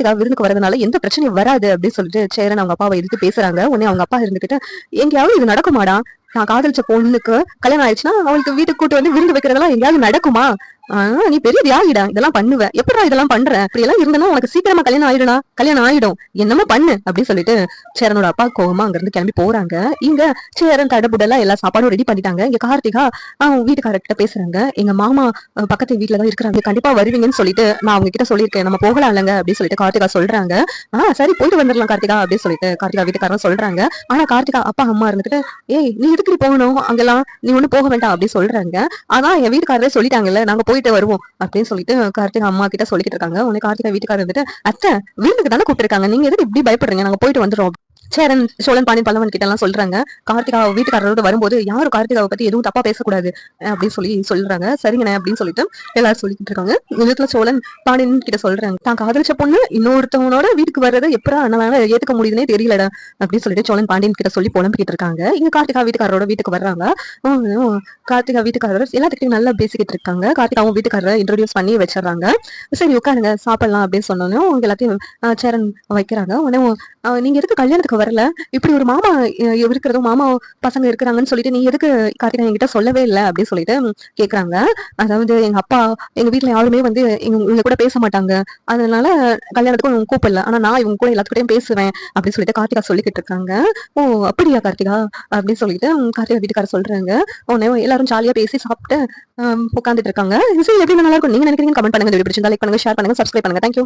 கார்த்திகா விருந்துக்கு வரதுனால எந்த பிரச்சனையும் வராது அப்படின்னு சொல்லிட்டு சேரன் அவங்க அப்பாவை எதிர்த்து பேசுறாங்க. உடனே அவங்க அப்பா இருந்துகிட்டு எங்கேயாவது இது நடக்குமாடா? நான் காதலிச்ச பொண்ணுக்கு கல்யாணம் ஆயிடுச்சுன்னா அவளுக்கு வீட்டுக்கு கூட்டு வந்து விருந்து வைக்கிறதெல்லாம் எங்கேயாவது நடக்குமா? ஆஹ் நீ பெரிய தியாகிடா இதெல்லாம் பண்ணுவ. எப்படா இதெல்லாம் பண்ற? இப்படி எல்லாம் இருந்தனா உனக்கு சீக்கிரமா கல்யாணம் ஆயிடும்டா கல்யாணம் ஆயிடும். என்னமோ பண்ணு அப்படின்னு சொல்லிட்டு சேரனோட அப்பா கோவமா அங்க இருந்து கிளம்பி போறாங்க. இங்க சேரன் தடபுடலா எல்லா சாப்பாடும் ரெடி பண்ணிட்டாங்க. இங்க கார்த்திகா அவங்க வீட்டுக்காரர்கிட்ட பேசுறாங்க. எங்க மாமா பக்கத்து வீட்டுல தான் இருக்கிறாங்க. கண்டிப்பா வருவீங்கன்னு சொல்லிட்டு நான் அவங்க கிட்ட சொல்லியிருக்கேன். நம்ம போகலாம் இல்லைங்க அப்படின்னு சொல்லிட்டு கார்த்திகா சொல்றாங்க. ஆஹ் சரி போயிட்டு வந்துடலாம் கார்த்திகா அப்படின்னு சொல்லிட்டு கார்த்திகா வீட்டுக்காரன் சொல்றாங்க. ஆனா கார்த்திகா அப்பா அம்மா இருந்துட்டு ஏய் நீ எதுக்கு நீ போகணும்? அங்கெல்லாம் நீ ஒண்ணு போக வேண்டாம் அப்படின்னு சொல்றாங்க. ஆனா என் வீட்டுக்காரரே சொல்லிட்டாங்கல்ல நாங்க போயிட்டு வருவோம் அப்படின்னு சொல்லிட்டு கார்த்திக் அம்மா கிட்ட சொல்லிட்டு இருக்காங்க. உடனே கார்த்திகா வீட்டுக்காரர் வந்துட்டு அத்தை வீட்டுக்கு தானே கூப்பிட்டுருக்காங்க நீங்க எதுக்கு இப்படி பயப்படுறீங்க? நாங்க போயிட்டு வந்துடுறோம். சேரன் சோழன் பாண்டியன் பல்லவன் கிட்ட எல்லாம் சொல்றாங்க. கார்த்திகா வீட்டுக்காரரோட வரும்போது யாரும் கார்த்திகாவை பத்தி எதுவும் தப்பா பேசக்கூடாது அப்படின்னு சொல்லி சொல்றாங்க. சரிங்கண்ணே அப்படின்னு சொல்லிட்டு எல்லாரும் சொல்லிட்டு இருக்காங்க. இந்த சோழன் பாண்டியன் கிட்ட சொல்றாங்க. தான் காதலிச்ச பொண்ணு இன்னொருத்தவனோட வீட்டுக்கு வர்றதை எப்படா அண்ணனால ஏத்துக்க முடியுதுன்னே தெரியலடா அப்படின்னு சொல்லிட்டு சோழன் பாண்டியன் கிட்ட சொல்லி புலம்பிக்கிட்டு இருக்காங்க. இங்க கார்த்திகா வீட்டுக்காரரோட வீட்டுக்கு வர்றாங்க. கார்த்திகா வீட்டுக்காரர் எல்லாத்துக்கிட்டையும் நல்லா பேசிக்கிட்டு இருக்காங்க. கார்த்திகாவும் வீட்டுக்காரரை இன்ட்ரோடியூஸ் பண்ணி வச்சிடறாங்க. சரி உட்காருங்க சாப்பிடலாம் அப்படின்னு சொன்னோன்னே எல்லாத்தையும் சேரன் வைக்கிறாங்க. உடனே நீங்க எதுக்கு கல்யாணத்துக்கு வரல. இப்படி ஒரு மாமா இருக்கிறதும் மாமா பசங்க இருக்கிறாங்கன்னு சொல்லிட்டு நீ எதுக்கு கார்த்திகா என்கிட்ட சொல்லவே இல்லை அப்படின்னு சொல்லிட்டு கேட்கறாங்க அதாவது எங்க அப்பா எங்க வீட்ல யாருமே வந்து இவங்க கூட பேச மாட்டாங்க. அதனால கல்யாணத்துக்கும் கூப்பிடல. ஆனா நான் இவங்க கூட எல்லாத்துக்கிட்டையும் பேசுவேன் அப்படின்னு சொல்லிட்டு கார்த்திகா சொல்லிக்கிட்டு இருக்காங்க. ஓ அப்படியா கார்த்திகா? அப்படின்னு சொல்லிட்டு கார்த்திகா வீட்டுக்காரர் சொல்றாங்க. உடனே எல்லாரும் ஜாலியா பேசி சாப்பிட்டு உட்காந்துட்டு இருக்காங்க. சரி எப்படி நல்லா இருக்கும்? நீங்க நினைக்கிறீங்க கமெண்ட் பண்ணுங்க. வீடியோ பிடிச்சிருந்தா லைக் பண்ணுங்க ஷேர் பண்ணுங்க சப்ஸ்கிரைப் பண்ணுங்க. தேங்க்யூ